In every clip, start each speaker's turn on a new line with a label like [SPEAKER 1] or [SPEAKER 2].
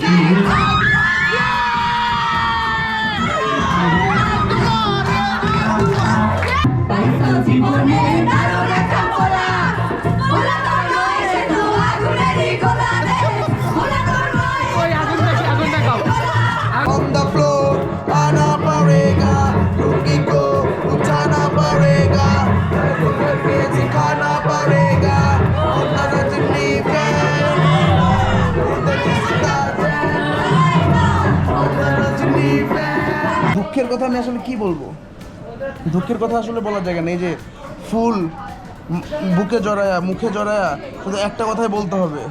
[SPEAKER 1] জীবনে
[SPEAKER 2] আমি আসলে কি বলব? দুঃখের কথা আসলে বলার জায়গা নেই যে ফুল বুকে জড়ায়া, মুখে জড়ায়া, শুধু একটা কথাই বলতে হবে।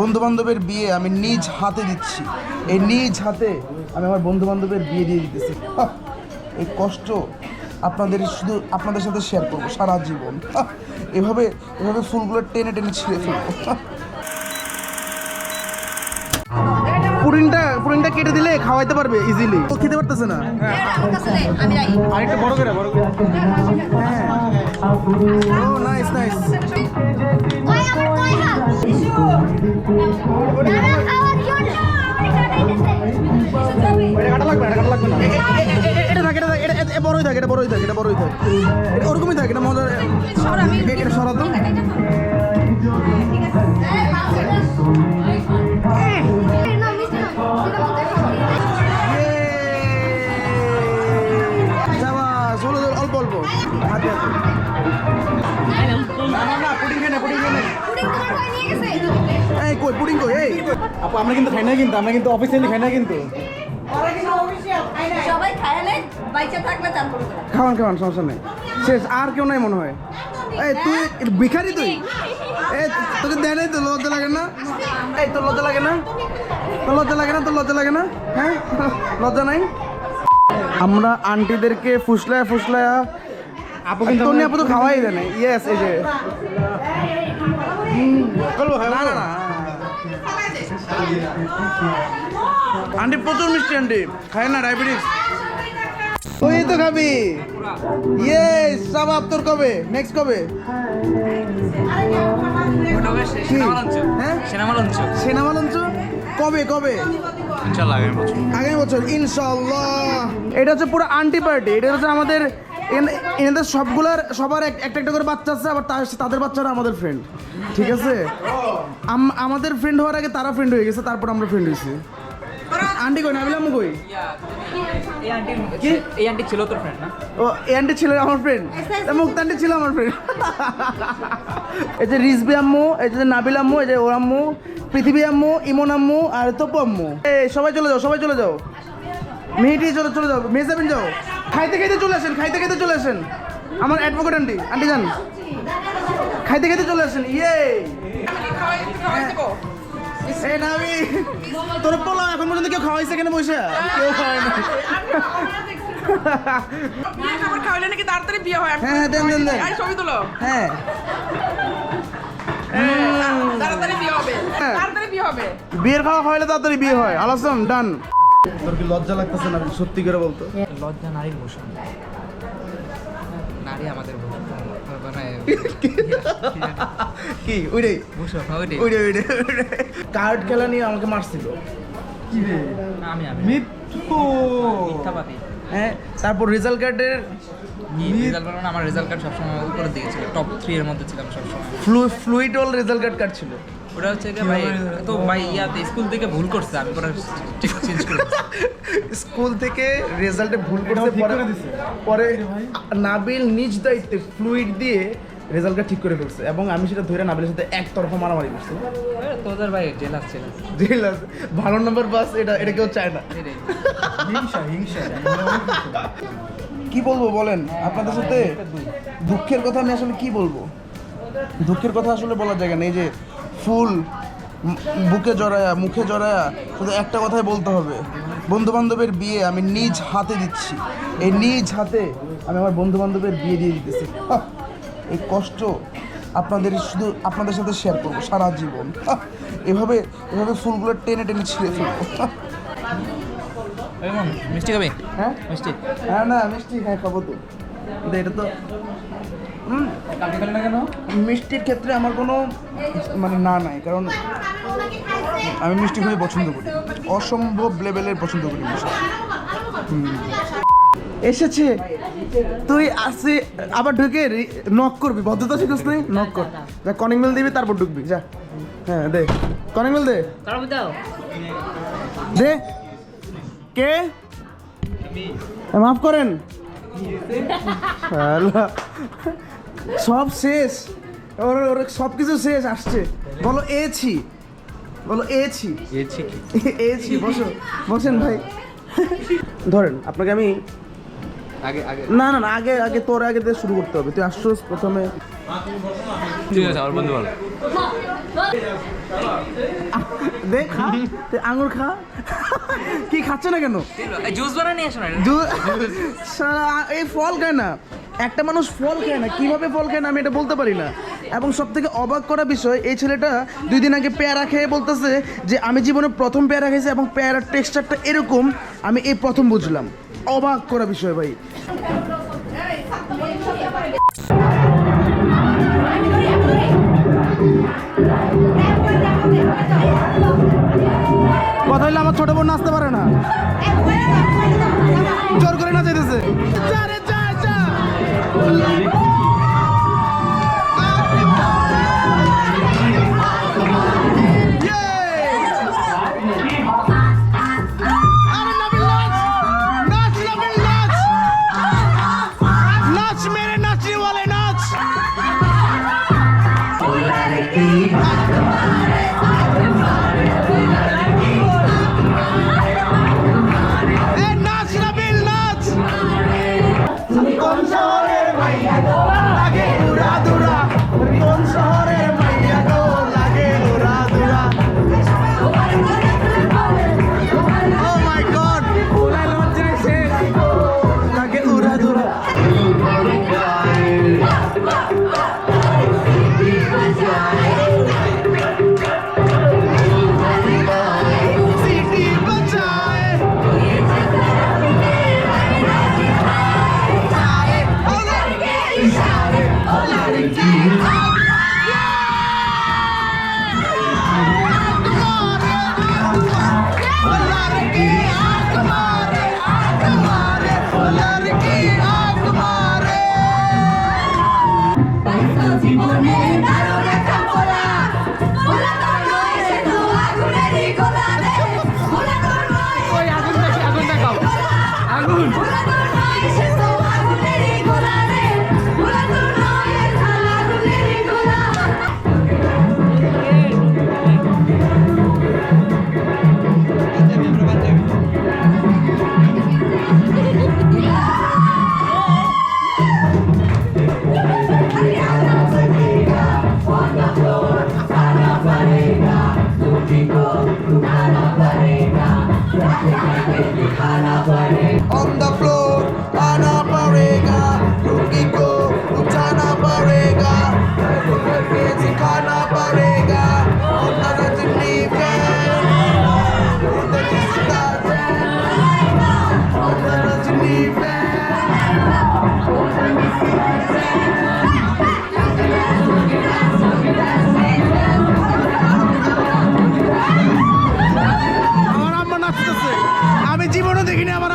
[SPEAKER 2] বন্ধু বান্ধবের বিয়ে আমি নিজ হাতে দিচ্ছি। এই নিজ হাতে আমি আমার বন্ধু বান্ধবের বিয়ে দিয়ে দিতেছি। এই কষ্ট আপনাদের শুধু আপনাদের সাথে শেয়ার করব সারা জীবন। এভাবে এভাবে ফুলগুলো টেনে টেনে ছিঁড়ে ফেলব। কেটে দিলে খাওয়াইতে পারবে ইজিলি ও খেতে পারতেছে না। আরেকটা বড় করে বড় করে। ও নাইস নাইস এটা এটা এটা এটা এটা এটা বড়ই থাকে, এটা বড়ই থাকে, এটা বড়ই থাকে, এটা ওরকমই থাকে, এটা মজার। এটা সরাতো। আপু আমরা কিন্তু খাই না কিন্তু আমরা কিন্তু অফিসিয়ালি খাই না কিন্তু
[SPEAKER 1] সবাই খায় নাই বাইচা তারপরে
[SPEAKER 2] খাওয়ান খাওয়ান সমস্যা নেই শেষ আর কেউ নাই মনে হয় এই তুই ভিখারি তুই এই তোকে দেয় নাই তো লজ্জা লাগে না এই তোর লজ্জা লাগে না তোর লজ্জা লাগে না তোর লজ্জা লাগে না হ্যাঁ লজ্জা নাই আমরা আন্টিদেরকে ফুসলায়া ফুসলায়া আপু কিন্তু তোর আপু তো খাওয়াই দেয় না ইয়েস এই যে না না না আন্টি প্রচুর মিষ্টি আন্টি। খায় না ডায়াবেটিস তুই তো খাবি। ইয়ে সাবাব তোর কবে? নেক্সট কবে? হ্যাঁ?
[SPEAKER 3] সেনামালঞ্চ
[SPEAKER 2] সেনামালঞ্চ কবে কবে?
[SPEAKER 3] আগামী বছর।
[SPEAKER 2] আগামী বছর ইনশাল্লাহ। এটা হচ্ছে পুরো আন্টি পার্টি এটা হচ্ছে আমাদের এনাদের সবগুলার সবার এক- একটা একটা করে বাচ্চা আছে আবার তার- তাদের বাচ্চারা আমাদের ফ্রেন্ড ঠিক আছে? আমাদের ফ্রেন্ড হওয়ার আগে তারা ফ্রেন্ড হয়ে গেছে তারপর আমরা ফ্রেন্ড হয়েছি। আন্টি কই নাবিলাম কই?
[SPEAKER 3] এই আন্টি
[SPEAKER 2] কি?
[SPEAKER 3] এই আন্টি ছিল তোর ফ্রেন্ড না?
[SPEAKER 2] ও এই আন্টি ছিল আমার ফ্রেন্ড মুক্ত আন্টি ছিল আমার ফ্রেন্ড এই যে রিজবি আম্মু এই যে নাবিল আম্মু এই যে ওর আম্মু পৃথিবী আম্মু ইমন আম্মু আর তপু আম্মু। এই সবাই চলে যাও সবাই চলে যাও। মেয়েটি চলে চলে যাও। মেজাবিন যাও। খাইতে খাইতে চলে আসেন খাইতে খাইতে চলে আসেন। আমার অ্যাডভোকেট আন্টি আন্টি যান খাইতে খাইতে চলে আসেন ইয়ে। তোর এখন পর্যন্ত কেউ খাওয়াইছে কেন বসে? কেউ খাওয়ায় না
[SPEAKER 4] খাবার খাওয়াইলে নাকি তাড়াতাড়ি বিয়ে হয়
[SPEAKER 2] হ্যাঁ হ্যাঁ দেন দেন। দেন
[SPEAKER 4] ছবি তুলো।
[SPEAKER 2] হ্যাঁ।
[SPEAKER 4] তাড়াতাড়ি বিয়ে হবে।
[SPEAKER 2] হ্যাঁ।
[SPEAKER 4] তাড়াতাড়ি বিয়ে হবে।
[SPEAKER 2] বিয়ের খাওয়া খাওয়াইলে তাড়াতাড়ি বিয়ে হয়। আলাসন ডান। তোর কি লজ্জা লাগতেছে না? সত্যি করে বলতো।
[SPEAKER 3] লজ্জা নারীর ভূষণ নারী আমাদের ভূষণ মানে
[SPEAKER 2] কি? ওইটাই
[SPEAKER 3] ভূষণ ওইটাই
[SPEAKER 2] ওইটাই ওইটাই কার্ড খেলা নিয়ে আমাকে মারছিল।
[SPEAKER 3] না, আমি আমি মিথ্যাবাদী।
[SPEAKER 2] হ্যাঁ তারপর রেজাল্ট কার্ডের
[SPEAKER 3] রেজাল্ট কার্ড আমার রেজাল্ট কার্ড সবসময় উপরে দিকে ছিল টপ থ্রি এর মধ্যে ছিলাম সবসময়।
[SPEAKER 2] ফ্লুইডল রেজাল্ট কার্ড কার্ড ছিল?
[SPEAKER 3] ওটা হচ্ছে কি ভাই তো ভাই ইয়াতে স্কুল থেকে ভুল করছে আমি পরে চেঞ্জ করে
[SPEAKER 2] স্কুল থেকে রেজাল্টে ভুল করতে পরে পরে নাবিল নিজ দায়িত্বে ফ্লুইড দিয়ে রেজাল্ট কার্ড ঠিক করে ফেলছে এবং আমি সেটা ধরে নাবিলের সাথে একতরফা মারামারি করছি।
[SPEAKER 3] তোদের ভাই জেলাস ছিল
[SPEAKER 2] জেলাস ভালো নম্বর বাস এটা এটা কেউ চায় না।
[SPEAKER 3] এটাই।
[SPEAKER 2] কি বলব বলেন? আপনাদের সাথে দুঃখের কথা আমি আসলে কি বলব? দুঃখের কথা আসলে বলার জায়গা নেই যে ফুল বুকে জড়ায়া মুখে জড়ায়া শুধু একটা কথাই বলতে হবে। বন্ধু বান্ধবের বিয়ে আমি নিজ হাতে দিচ্ছি। এই নিজ হাতে আমি আমার বন্ধু বান্ধবের বিয়ে দিয়ে দিতেছি। এই কষ্ট আপনাদের শুধু আপনাদের সাথে শেয়ার করব সারা জীবন। এভাবে এভাবে ফুলগুলো টেনে টেনে ছিঁড়ে ফেলব।
[SPEAKER 3] মিষ্টি খাবে?
[SPEAKER 2] হ্যাঁ?
[SPEAKER 3] মিষ্টি।
[SPEAKER 2] হ্যাঁ না মিষ্টি হ্যাঁ খাব তো। এটা তো মিষ্টির ক্ষেত্রে আমার কোনো মানে না নাই কারণ আমি মিষ্টি খুবই পছন্দ করি। অসম্ভব লেভেলের পছন্দ করি মিষ্টি। এসেছে। তুই আসে আবার ঢুকে নক করবি। ভদ্রতা শিখস তুই? নক কর। যা কনিং বেল দিবি তারপর ঢুকবি। যা। হ্যাঁ দে। কনিং বেল দে। দে। কে? মাফ করেন। সব শেষ। ওর ওর সব কিছু শেষ আসছে। বলো এছি বলো এছি
[SPEAKER 3] এছি কি?
[SPEAKER 2] এছি বসো। বসেন ভাই। ধরেন আপনাকে আমি
[SPEAKER 3] আগে আগে।
[SPEAKER 2] না না না আগে আগে তোর আগে দিয়ে শুরু করতে হবে। তুই আসছোস প্রথমে।
[SPEAKER 3] ঠিক আছে আমার বন্ধু ভালো
[SPEAKER 2] দে খা তুই আঙুর খা। কি খাচ্ছে না কেন?
[SPEAKER 3] জুস বানা নিয়ে আসো না।
[SPEAKER 2] এই ফল খায় না। একটা মানুষ ফল খায় না, কীভাবে ফল খায় না আমি এটা বলতে পারি না। এবং সব থেকে অবাক করা বিষয়, এই ছেলেটা দুই দিন আগে পেয়ারা খেয়ে বলতেছে যে, আমি জীবনে প্রথম পেয়ারা খেয়েছি এবং পেয়ারার টেক্সচারটা এরকম, আমি এই প্রথম বুঝলাম। অবাক করা বিষয় ভাই। কথা হইলে আমার ছোট বোন নাচতে পারে না। জোর করে না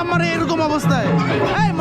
[SPEAKER 2] আমার এরকম অবস্থায়। এই